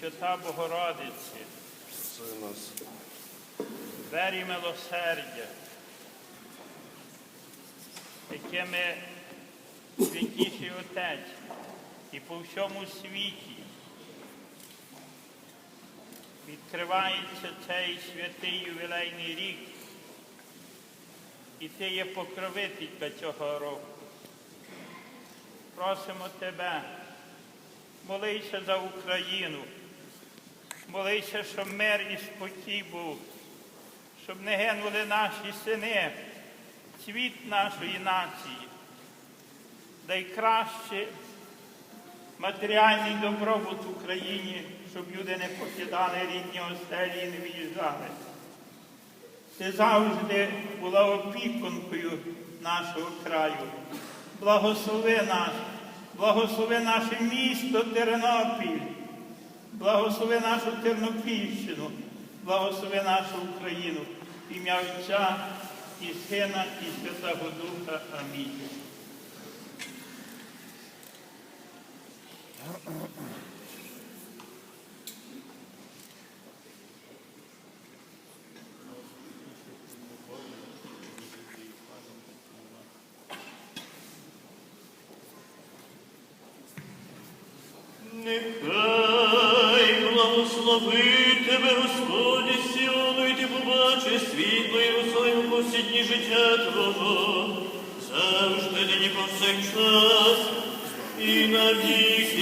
Пресвята Богородице, Прости двері милосердя, якими святіший Отець і по всьому світі відкривається цей святий ювілейний рік, і ти є покровителька цього року. Просимо тебе, молися за Україну, молися, щоб мир і спокій був, щоб не гинули наші сини, цвіт нашої нації, дай краще матеріальний добробут в Україні, щоб люди не покидали рідні оселі і не виїжджали. Ти завжди була опікункою нашого краю. Благослови нас, благослови наше місто Тернопіль, благослови нашу Тернопільщину, благослови нашу Україну. Ім'я Отця і Сина, і Святого Духа. Амінь. Нехай Всі дні життя Твого, завжди нині повсякчас, і на віки